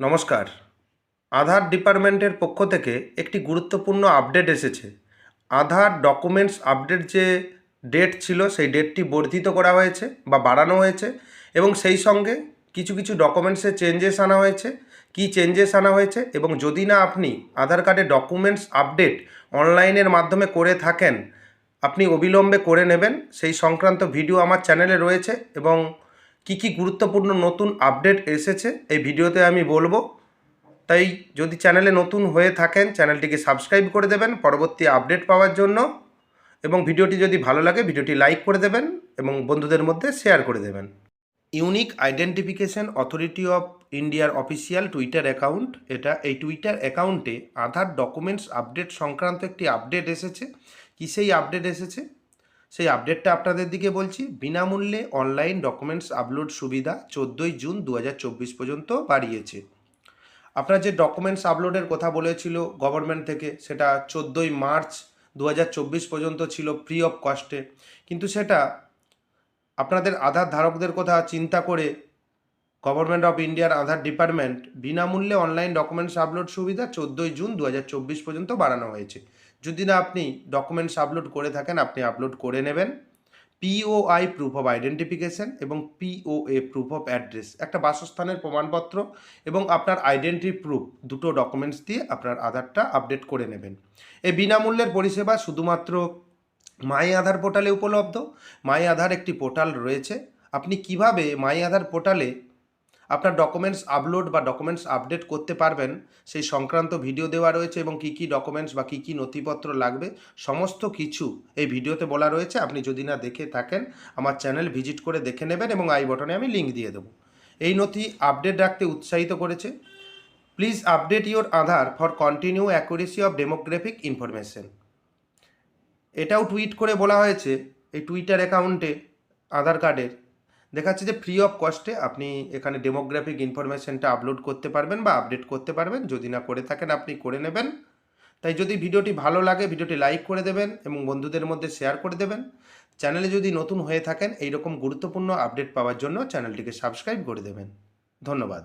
নমস্কার। আধার ডিপার্টমেন্টের পক্ষ থেকে একটি গুরুত্বপূর্ণ আপডেট এসেছে। আধার ডকুমেন্টস আপডেট যে ডেট ছিল, সেই ডেটটি বর্ধিত করা হয়েছে বা বাড়ানো হয়েছে এবং সেই সঙ্গে কিছু কিছু ডকুমেন্টসে চেঞ্জেস আনা হয়েছে। কি চেঞ্জেস আনা হয়েছে এবং যদি না আপনি আধার কার্ডে ডকুমেন্টস আপডেট অনলাইনের মাধ্যমে করে থাকেন, আপনি অবিলম্বে করে নেবেন। সেই সংক্রান্ত ভিডিও আমার চ্যানেলে রয়েছে এবং কি কি গুরুত্বপূর্ণ নতুন আপডেট এসেছে এই ভিডিওতে আমি বলব। তাই যদি চ্যানেলে নতুন হয়ে থাকেন, চ্যানেলটিকে সাবস্ক্রাইব করে দেবেন পরবর্তী আপডেট পাওয়ার জন্য। এবং ভিডিওটি যদি ভালো লাগে, ভিডিওটি লাইক করে দেবেন এবং বন্ধুদের মধ্যে শেয়ার করে দেবেন। ইউনিক আইডেন্টিফিকেশন অথরিটি অফ ইন্ডিয়ার অফিসিয়াল টুইটার অ্যাকাউন্ট, এটা এই টুইটার অ্যাকাউন্টে আধার ডকুমেন্টস আপডেট সংক্রান্ত একটি আপডেট এসেছে। কি সেই আপডেট এসেছে? সেই আপডেটটা আপনাদের দিকে বলছি। বিনামূল্যে অনলাইন ডকুমেন্টস আপলোড সুবিধা চোদ্দোই জুন দু হাজার চব্বিশ পর্যন্ত বাড়িয়েছে। আপনার যে ডকুমেন্টস আপলোডের কথা বলেছিল গভর্নমেন্ট থেকে, সেটা চোদ্দোই মার্চ দু হাজার চব্বিশ পর্যন্ত ছিল ফ্রি অফ কস্টে কিন্তু সেটা আপনাদের আধার ধারকদের কথা চিন্তা করে গভর্নমেন্ট অফ ইন্ডিয়ার আধার ডিপার্টমেন্ট বিনামূল্যে অনলাইন ডকুমেন্টস আপলোড সুবিধা চোদ্দোই জুন দু হাজার চব্বিশ পর্যন্ত বাড়ানো হয়েছে। যদি না আপনি ডকুমেন্টস আপলোড করে থাকেন, আপনি আপলোড করে নেবেন। পিওআই প্রুফ অফ আইডেন্টিফিকেশন এবং পিওএ প্রুফ অফ অ্যাড্রেস একটা বাসস্থানের প্রমাণপত্র এবং আপনার আইডেন্টি প্রুফ দুটো ডকুমেন্টস দিয়ে আপনার আধারটা আপডেট করে নেবেন। এই বিনামূল্যের পরিষেবা শুধুমাত্র মাই আধার পোর্টালে উপলব্ধ। মাই আধার একটি পোর্টাল রয়েছে। আপনি কীভাবে মাই আধার পোর্টালে আপনার ডকুমেন্টস আপলোড বা ডকুমেন্টস আপডেট করতে পারবেন। সেই সংক্রান্ত ভিডিও দেওয়া রয়েছে এবং কী কী ডকুমেন্টস বা কী কী নথিপত্র লাগবে, সমস্ত কিছু এই ভিডিওতে বলা রয়েছে। আপনি যদি না দেখে থাকেন, আমার চ্যানেল ভিজিট করে দেখে নেবেন এবং আই বটনে আমি লিঙ্ক দিয়ে দেবো। এই নথি আপডেট রাখতে উৎসাহিত করেছে। Please update your Aadhaar for continue accuracy of demographic information এটাও টুইট করে বলা হয়েছে, এই টুইটার অ্যাকাউন্টে আধার কার্ডের দেখাচ্ছে যে ফ্রি অফ কস্টে আপনি এখানে ডেমোগ্রাফিক ইনফরমেশনটা আপলোড করতে পারবেন বা আপডেট করতে পারবেন। যদি না করে থাকেন, আপনি করে নেবেন। তাই যদি ভিডিওটি ভালো লাগে, ভিডিওটি লাইক করে দেবেন এবং বন্ধুদের মধ্যে শেয়ার করে দেবেন। চ্যানেলে যদি নতুন হয়ে থাকেন, এইরকম গুরুত্বপূর্ণ আপডেট পাওয়ার জন্য চ্যানেলটিকে সাবস্ক্রাইব করে দেবেন। ধন্যবাদ।